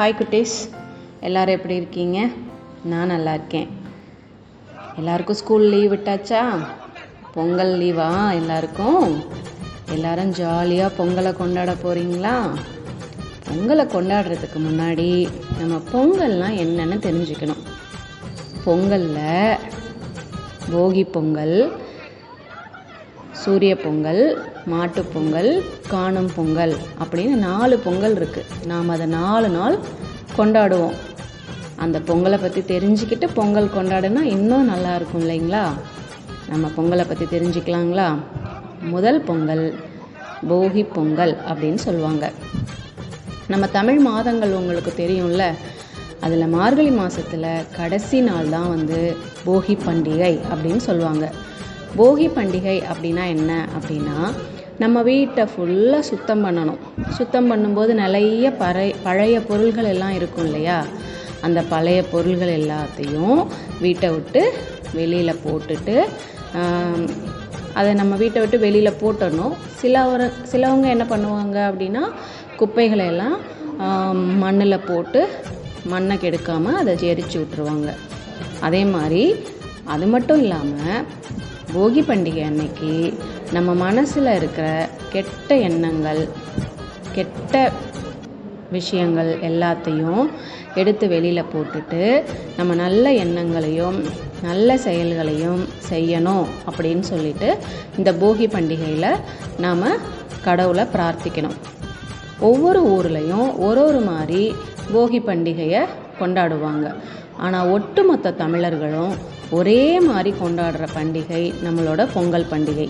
Hi குட்டீஸ். எல்லோரும் எப்படி இருக்கீங்க? நான் நல்லா இருக்கேன். எல்லாருக்கும் ஸ்கூல் லீவ் விட்டாச்சா? பொங்கல் லீவா எல்லாருக்கும்? எல்லாரும் ஜாலியாக பொங்கலை கொண்டாட போகிறீங்களா பொங்கலை கொண்டாடுறதுக்கு முன்னாடி நம்ம பொங்கல்னால் என்னன்னு தெரிஞ்சுக்கணும். பொங்கலில் போகி பொங்கல் சூரிய பொங்கல் மாட்டுப்பொங்கல் காணும் பொங்கல் அப்படின்னு நாலு பொங்கல் இருக்குது நாம் அதை நாலு நாள் கொண்டாடுவோம். அந்த பொங்கலை பற்றி தெரிஞ்சுக்கிட்டு பொங்கல் கொண்டாடுனா இன்னும் நல்லா இருக்கும் இல்லைங்களா? நம்ம பொங்கலை பற்றி தெரிஞ்சுக்கலாங்களா? முதல் பொங்கல் போகி பொங்கல் அப்படின்னு சொல்லுவாங்க. நம்ம தமிழ் மாதங்கள் உங்களுக்கு தெரியும்ல? அதில் மார்கழி மாதத்தில் கடைசி நாள் தான் வந்து போகி பண்டிகை அப்படின்னு சொல்லுவாங்க. போகி பண்டிகை அப்படின்னா என்ன அப்படின்னா நம்ம வீட்டை ஃபுல்லாக சுத்தம் பண்ணணும். சுத்தம் பண்ணும்போது நிறைய பறை பழைய பொருள்கள் எல்லாம் இருக்கும் இல்லையா? அந்த பழைய பொருள்கள் எல்லாத்தையும் வீட்டை விட்டு வெளியில் போட்டுட்டு அதை நம்ம வீட்டை விட்டு வெளியில் போட்டணும் சில ஒரு சிலவங்க என்ன பண்ணுவாங்க அப்படின்னா குப்பைகளை எல்லாம் மண்ணில் போட்டு மண்ணை கெடுக்காமல் அதை எரிச்சு விட்ருவாங்க அதே மாதிரி அது மட்டும் இல்லாமல் போகி பண்டிகை அன்னைக்கு நம்ம மனசில் இருக்கிற கெட்ட எண்ணங்கள் கெட்ட விஷயங்கள் எல்லாத்தையும் எடுத்து வெளியில் போட்டுட்டு நம்ம நல்ல எண்ணங்களையும் நல்ல செயல்களையும் செய்யணும் அப்படின்னு சொல்லிட்டு இந்த போகி பண்டிகையில் நாம் கடவுளை பிரார்த்திக்கணும். ஒவ்வொரு ஊர்லேயும் ஒரு ஒரு மாதிரி போகி பண்டிகையை கொண்டாடுவாங்க. ஆனால் ஒட்டுமொத்த தமிழர்களும் ஒரே மாதிரி கொண்டாடுற பண்டிகை நம்மளோட பொங்கல் பண்டிகை.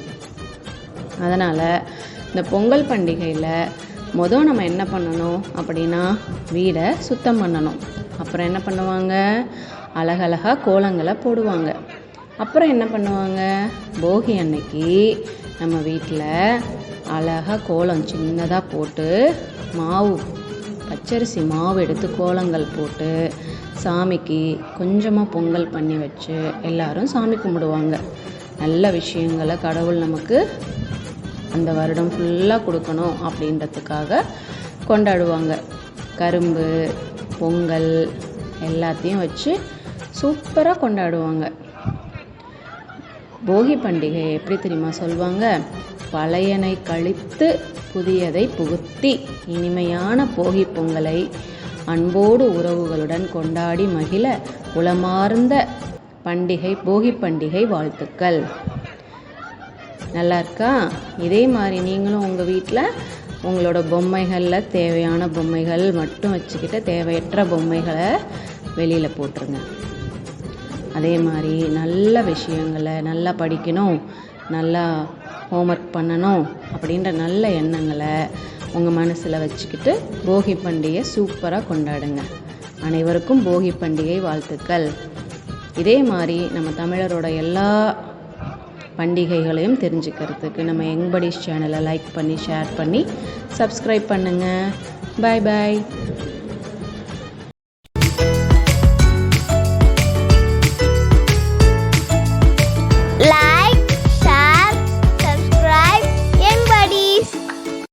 அதனால் இந்த பொங்கல் பண்டிகையில் மொதல் நம்ம என்ன பண்ணணும் அப்படின்னா வீடை சுத்தம் பண்ணணும். அப்புறம் என்ன பண்ணுவாங்க? அழகழகா கோலங்களை போடுவாங்க. அப்புறம் என்ன பண்ணுவாங்க? போகி அன்னைக்கு நம்ம வீட்டில் அழகாக கோலம் சின்னதாக போட்டு மாவு பச்சரிசி மாவு எடுத்து கோலங்கள் போட்டு சாமிக்கு கொஞ்சமாக பொங்கல் பண்ணி வச்சு எல்லாரும் சாமி கும்பிடுவாங்க. நல்ல விஷயங்களை கடவுள் நமக்கு அந்த வருடம் ஃபுல்லாக கொடுக்கணும் அப்படின்றதுக்காக கொண்டாடுவாங்க. கரும்பு பொங்கல் எல்லாத்தையும் வச்சு சூப்பராக கொண்டாடுவாங்க. போகி பண்டிகை எப்படி தெரியுமா சொல்லுவாங்க பழையனை கழித்து புதியதை புகுத்தி இனிமையான போகி பொங்கலை அன்போடு உறவுகளுடன் கொண்டாடி மகிழ உளமார்ந்த பண்டிகை போகி பண்டிகை வாழ்த்துக்கள். நல்லா இருக்கா இதே மாதிரி நீங்களும் உங்கள் வீட்டில் உங்களோட பொம்மைகளில் தேவையான பொம்மைகள் மட்டும் வச்சுக்கிட்டு தேவையற்ற பொம்மைகளை வெளியில் போட்டுருங்க. அதே மாதிரி நல்ல விஷயங்களை நல்லா படிக்கணும் நல்லா ஹோம்ஒர்க் பண்ணணும் அப்படின்ற நல்ல எண்ணங்களை உங்கள் மனசில் வச்சுக்கிட்டு போகி பண்டிகை சூப்பராக கொண்டாடுங்க. அனைவருக்கும் போகி பண்டிகை வாழ்த்துக்கள். இதே மாதிரி நம்ம தமிழரோட எல்லா பண்டிகைகளையும் தெரிஞ்சுக்கிறதுக்கு நம்ம யங் படிஸ் சேனலை லைக் பண்ணி ஷேர் பண்ணி சப்ஸ்கிரைப் பண்ணுங்கள் பாய் பாய்